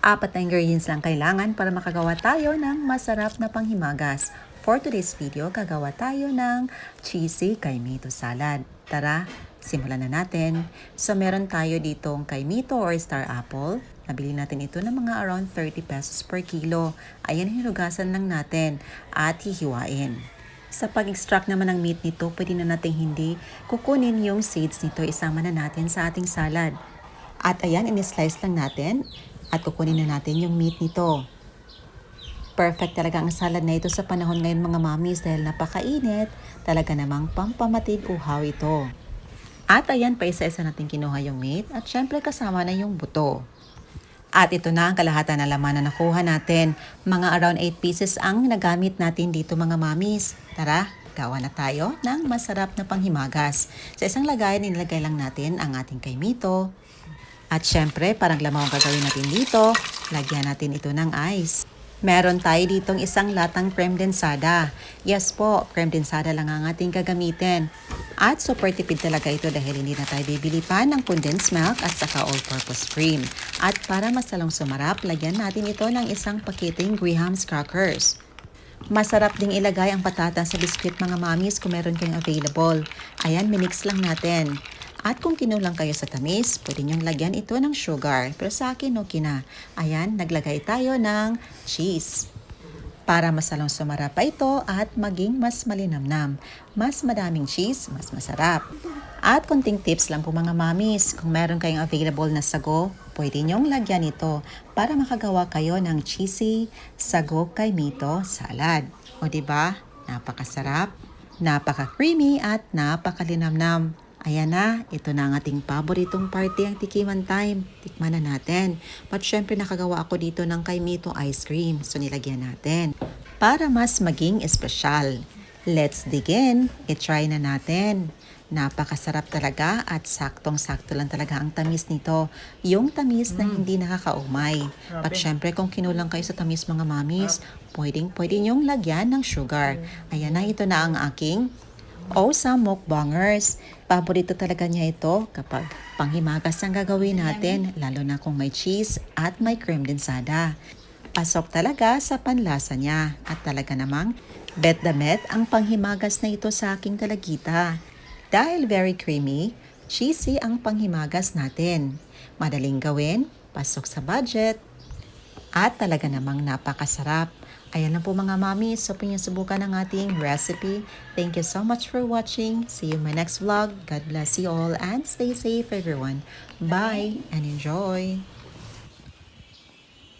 Apat na ingredients lang kailangan para makagawa tayo ng masarap na panghimagas. For today's video, gagawa tayo ng cheesy kaimito salad. Tara, simulan na natin. So, meron tayo ditong kaimito or star apple. Nabili natin ito ng mga around 30 pesos per kilo. Ayan, hinugasan lang natin at hihiwain. Sa pag-extract naman ng meat nito, pwede na nating hindi kukunin yung seeds nito, isama na natin sa ating salad. At ayan, in-slice lang natin at kukunin na natin yung meat nito. Perfect talaga ang salad na ito sa panahon ngayon mga mamis dahil napakainit, talaga namang pampamatid uhaw ito. At ayan, pa isa-isa natin kinuha yung meat at syempre kasama na yung buto. At ito na ang kalahatan na laman na nakuha natin. Mga around 8 pieces ang nagamit natin dito mga mamis. Tara, gawa na tayo ng masarap na panghimagas. Sa isang lagayan, nilagay lang natin ang ating kaimito. At syempre, parang lamaw ang gagawin natin dito. Lagyan natin ito ng ice. Meron tayo ditong isang latang creme densada. Yes po, creme densada lang ang ating gagamitin. At super tipid talaga ito dahil hindi na tayo bibili pa ng condensed milk at saka all-purpose cream. At para mas lalong sumarap, lagyan natin ito ng isang pakiting Graham's crackers. Masarap ding ilagay ang patata sa biskwit mga mamis kung meron kayong available. Ayan, minix lang natin. At kung kinulang kayo sa tamis, pwede niyong lagyan ito ng sugar. Pero sa akin, okay na. Ayan, naglagay tayo ng cheese. Para mas lalong sumarap pa ito at maging mas malinamnam. Mas madaming cheese, mas masarap. At konting tips lang po mga mamis, kung meron kayong available na sago, pwede niyong lagyan ito para makagawa kayo ng cheesy sago kay mito salad. O ba? Napakasarap, napaka-creamy at napakalinamnam. Ayan na, ito na ang ating paboritong party ang tikiman time. Tikman na natin. But syempre nakagawa ako dito ng kay Mito ice cream. So nilagyan natin. Para mas maging espesyal. Let's dig in. I-try na natin. Napakasarap talaga at saktong-sakto lang talaga ang tamis nito. Yung tamis na hindi nakakaumay. At syempre kung kinulang kayo sa tamis mga mamis, pwedeng pwede nyong lagyan ng sugar. Ayan na, ito na ang aking o sa mukbangers. Paborito talaga niya ito kapag panghimagas ang gagawin natin, lalo na kung may cheese at may cream densada. Pasok talaga sa panlasa niya at talaga namang bet the met ang panghimagas na ito sa aking talagita. Dahil very creamy, cheesy ang panghimagas natin. Madaling gawin, pasok sa budget, at talaga namang napakasarap. Ayan lang po mga mami, so subukan ang ating recipe. Thank you so much for watching. See you in my next vlog. God bless you all and stay safe everyone. Bye and enjoy!